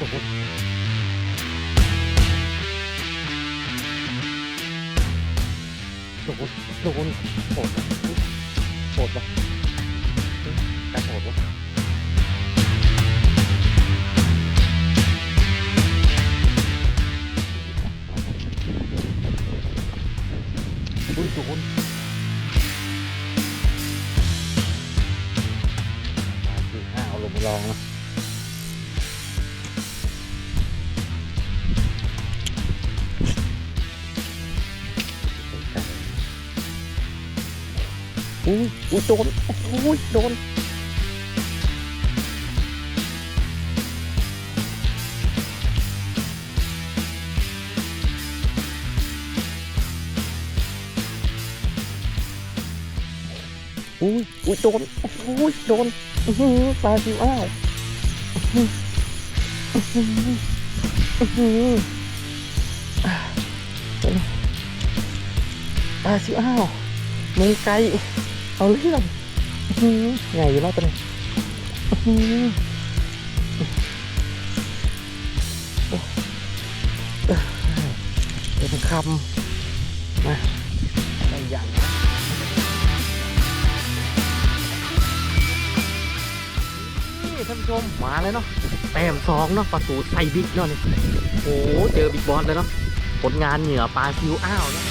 โอ้โหโดนโดนโหดโหดว่ะการโหดว่ะอุ้ยโดนสี่ห้าเอาลงมาลองนะ อุ้ยอุ้ยโดนอุ้ยโดนอุ้ยอุ้ยโดนอุ้ยโดนอือหือปลาซิวอ้าวอือหืออือหือปลาซิวอ้าวมือไกล เอาเรื่องอื้อหือใหญ่อยู่แล้วตัวนี้อื้อหือโอ้เป็นคำมาได้ยังนี่ท่านผู้ชมมาแล้วเนาะแต้มสองเนาะประตูใส่บิ๊กเนาะนี่โอ้โหเจอบิ๊กบอสเลยเนาะผลงานเหนือปลาซิวอ้าวเนาะ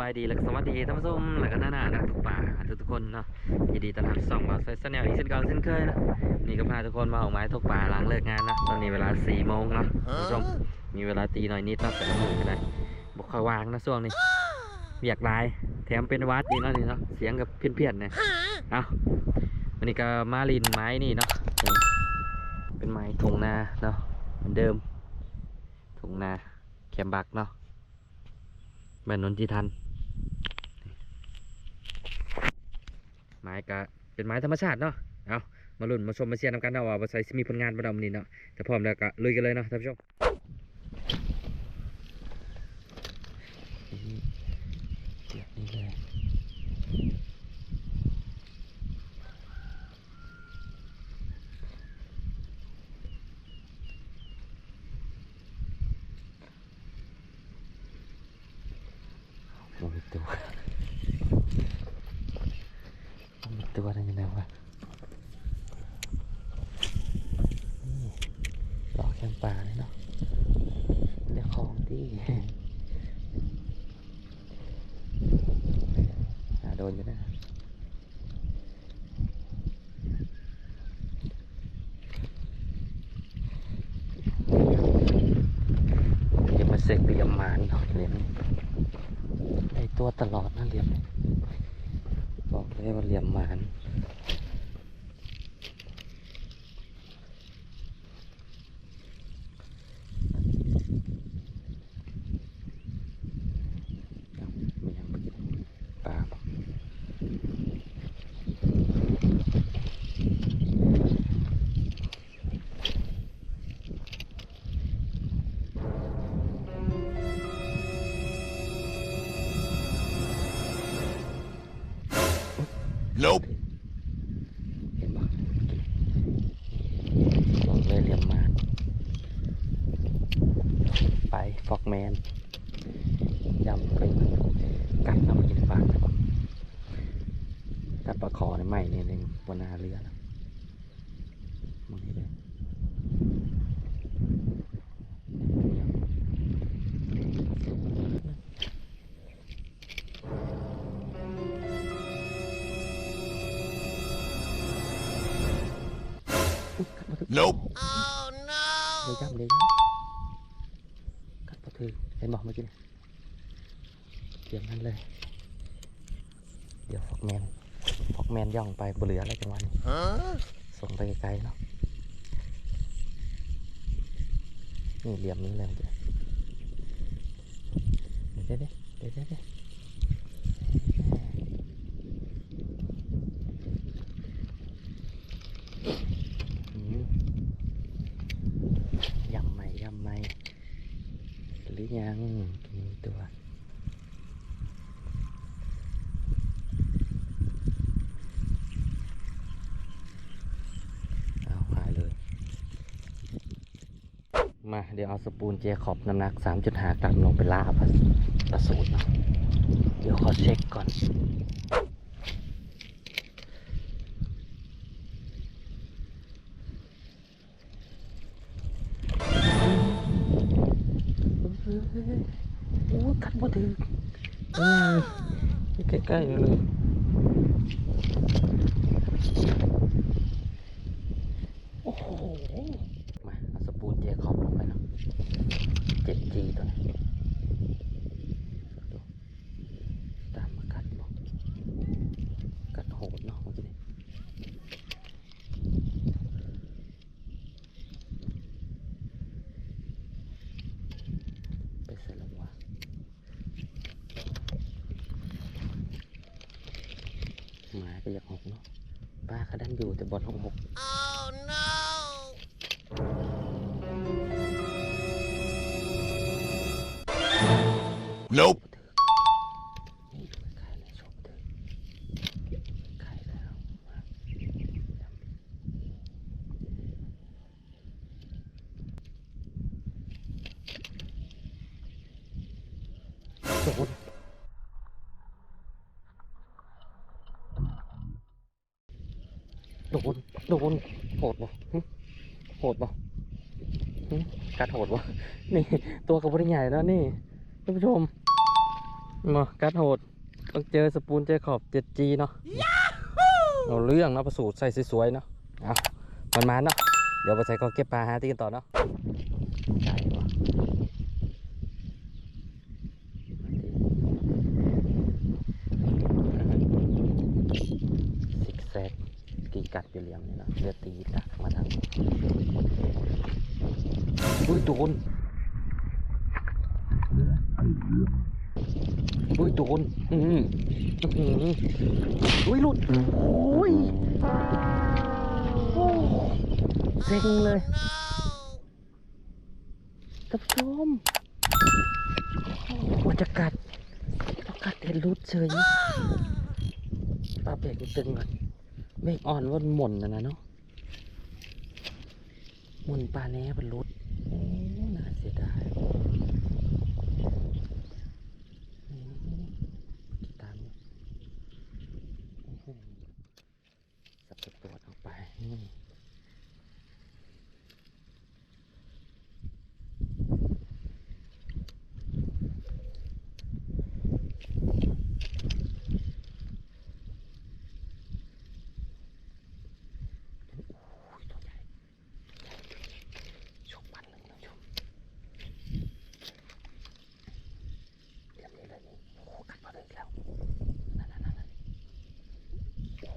บสบายดีและสวัสดีท่านผู้ชมและก็หน้าหน้านักตกปลาทุกทุกคนเนาะยินดีต้อนรับส่องบาไซส์แนลอีกเช่นเก่าเช่นเคยนะนี่ก็พาทุกคนมาออกไม้ตกปลาหลังเลิกงานนะตอนนี้เวลา4โมงนะท่านผู้ชมมีเวลาตีหน่อยนิดนะแต่ละมือก็ได้บอกค่อยวางนะช่วงนี้เบียกลาย แถมเป็นวัดนี่เนาะนี่เนาะเสียงกับเพี้ยนๆเนี่ยเอาวันนี้ก็มาลินไม้นี่เนาะเป็นไม้ทงนาเนาะเหมือนเดิมทงนาแคมบักเนาะบ้านนนทิทัน ไม้ก็เป็นไม้ธรรมชาติเนาะเอามาลุ้นมาชมมาเชียร์นำกันเนาะว่าบริษัทมีผลงานประดับนี้เนาะแต่พร้อมแล้วก็ลุยกันเลยเนาะท่านผู้ชมเดี๋ยวนี้เลยมองตัวมองตัวอะไรกันนะวะ นี่ รอแคมป่าเลยเนาะเดี๋ยวของที่หาโดนอยู่นะเดี๋ยวมาเสกเหลี่ยมหมานเนาะเหลี่ยมได้ตัวตลอดนะเหลี่ยมบอกเลยว่าเหลี่ยมหมาน เห็นปะบอกเลยเหลี่ยมมา ไปฟอกแมนยำไปกัดเอามากินในปากเลยปะกัดปลาคอในใหม่เนี่ยหนึ่งบนน้าเรือนะ Nope. เลยย่ำเลยย่ำกัดปลาถือเห็นบอกเมื่อกี้เนี่ยเตรียมนั่นเลย เดี๋ยวฟอกแมนฟอกแมนย่องไปบนเรืออะไรจังหวะนี้ Huh? ส่งไปไกลๆเนาะนี่เหลี่ยมนี้เลยเมื่อกี้เดี๋ยวเดี๋ยวเดี๋ยวเดี๋ยวเดี๋ ยังมีตัวเอาหายเลย มาเดี๋ยวเอาสปูนเจคอบน้ำหนัก 3.5 กรัมลงไปล่าปลาสูตรเนเดี๋ยวขอเช็คก่อน บ่ถึงใกล้ๆเลย โอ้โห มาเอาสปูนเจคอบลงไปเนาะเจ็ดจีตัวนี้ดูตามมากัดบอกกัดโหดเนาะเมื่อกี้นี้ไปใส่แล้ววะหมาก็ อยากหกเนาะป้าเขาดันอยู่แต่บอลหกหก Nope. นี่ขายเลยชมเถอะขายแล้วมาโดนโดนโดนโหดบ่หึโหดบ่หึกัดโหดบ่นี่ ตัวกับบริใหญ่แล้วนี่ท่านผู้ชมมากัดโหดต้องเจอสปูนเจคอบ 7G เนาะเอาเรื่องเนาะประสูตรใส่สวยๆเนาะเอามันมาเนาะเดี๋ยวไปใส่กองเก็บปลาหาที่กันต่อเนาะไก่วะซิกแซก กีกัดอยู่เหลี่ยมนี่เนาะเลือตีดักมาทางอุ้ยโดนอุ้ยโดนอืมอืมอุ้ยหลุดโอ้ยโอ้เซ็งเลยท่านผู้ชมโอ้จะกัดกัดเห็นหลุดเฉยปลาเบรกตึงก่อน เบรกอ่อนว่ามันหม่นนะนะเนาะหม่นปลาแหน่มันหลุดโอ้น่าเสียดายตามสับตัวออกไปนี่โอ้ยตัวใหญ่ชกพันหนึ่งนะชมเดี๋ยวนี้เลยนี่โอ้โหกัดมาเลยอีกแล้ว นั่นนั่นนั่น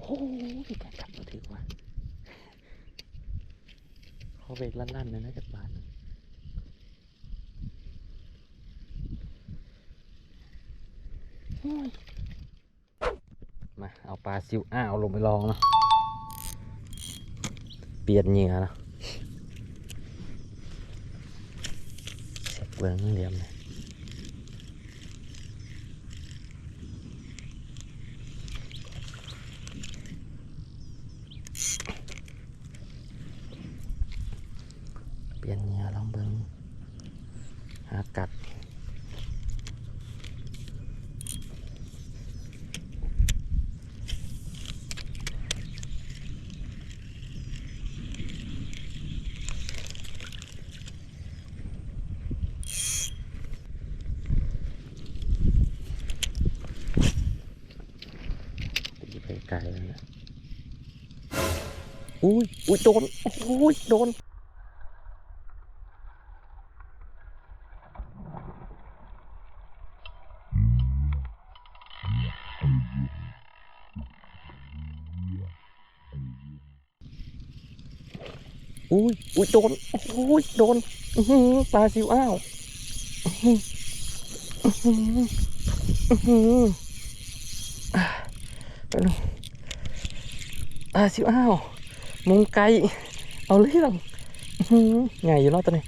โอ้โหพี่แกกลับมาถึงว่ะเขาเบรกลั่นๆเลยนะจากบ้านโอ้ยมา เอาปลาซิวอ้าวลงไปลองเนาะเปลี่ยนเหยื่อเนาะเช็คเบิ้งเหลี่ยมเลย เปลี่ยนเหงื่อลองเบิ่งหากัดตีไปไกลแล้วนะ อุ้ยอุ้ยโดนโอ้ยโดนอุ้ยอุ้ยโดนอุ้ยโดนปลาซิวอ้าวอื้อหืออื้อหืออื้อหืออะไปลงปลาซิวอ้าว มุงไกลเอาเรื่องไงอยู่รอดตัวนี้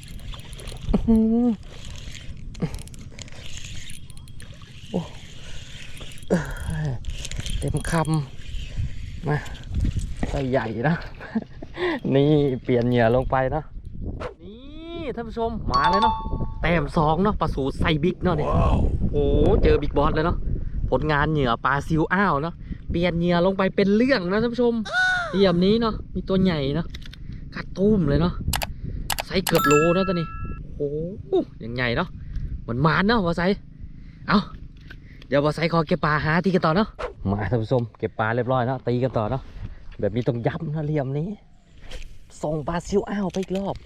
เต็มคำมาตัวใหญ่นะ นี่เปลี่ยนเหยื่อลงไปนะนี่ท่านผู้ชมมาเลยเนาะแต้มสองเนาะปลาสูตรไซบิ๊กเนาะนี่ยโอ้โหเจอบิ๊กบอสเลยเนาะผลงานเหยื่อปลาซิวอ้าวเนาะเปลี่ยนเหยื่อลงไปเป็นเรื่องนะท่านผู้ชม เหลี่ยมนี้เนาะมีตัวใหญ่เนาะกัดตุ้มเลยเนาะไซส์เกือบโลนะตัวนี้โอ้ยังใหญ่เนาะเหมือนมานเนาะวาไซเอาเดี๋ยววาไซขอเก็บปลาหาที่กันต่อเนาะมาท่านผู้ชมเก็บปลาเรียบร้อยเนาะตีกันต่อเนาะแบบนี้ต้องย้ำนะเหลี่ยมนี้ ส่งปลาซิวอ้าวไปอีกรอบ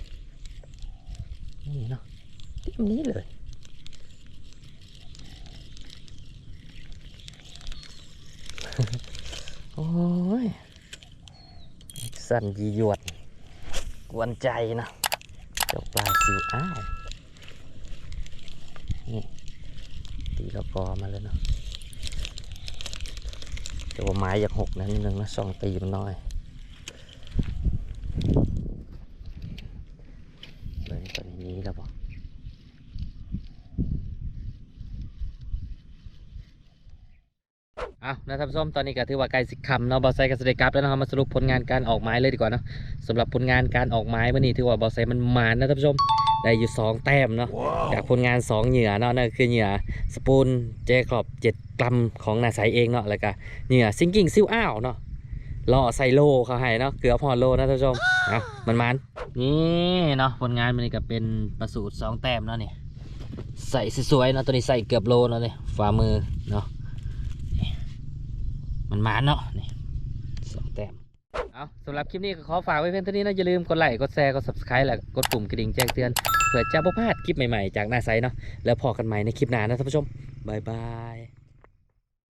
นี่เนาะเหลี่ยมนี้เลยโอ้ย สั้นยีหยวด กวนใจนะเจ้าปลาซิวอ้าวนี่ตีแล้วกอมาเลยเนาะแต่ว่าไม้อยากหกนะนิดนึงนะสองตีมันน้อยตอนนี้แล้วบอก เอานะท่านผู้ชมตอนนี้ก็ถือว่าใกล้สิคำเนาะบอสไซกับสเตกับแล้วนะครับมาสรุปผลงานการออกไม้เลยดีกว่าเนาะสำหรับผลงานการออกไม้วันนี้ถือว่าบอสไซมันมานนะท่านผู้ชมได้อยู่สองแต้มเนาะจากผลงาน 2 เหยื่อเนาะนั่นก็คือเหยื่อสปูนเจครอบ7กรัมของนาไซเองเนาะแล้วก็เหยื่อซิงกิ้งซิลอ้าวเนาะล่อไซโลเขาให้เนาะเกลือพอโลนะท่านผู้ชมเอามันมันนี่เนาะผลงานมันนี่ก็เป็นประสูตร2แต้มเนาะนี่ใส่สวยๆเนาะตัวนี้ใส่เกือบโลเนาะนี่ฝ่ามือเนาะนี่ มันมาเนาะนี่สองแต้มเอาสำหรับคลิปนี้ก็ขอฝากไว้เพียงเท่านี้นะอย่าลืมกดไลค์กดแชร์กด subscribe และกดปุ่มกระดิ่งแจ้งเตือนเพื่อจะบ่พลาดคลิปใหม่ๆ จากหน้าไซต์เนาะแล้วพอกันใหม่ในคลิปหน้านะท่านผู้ชมบายบาย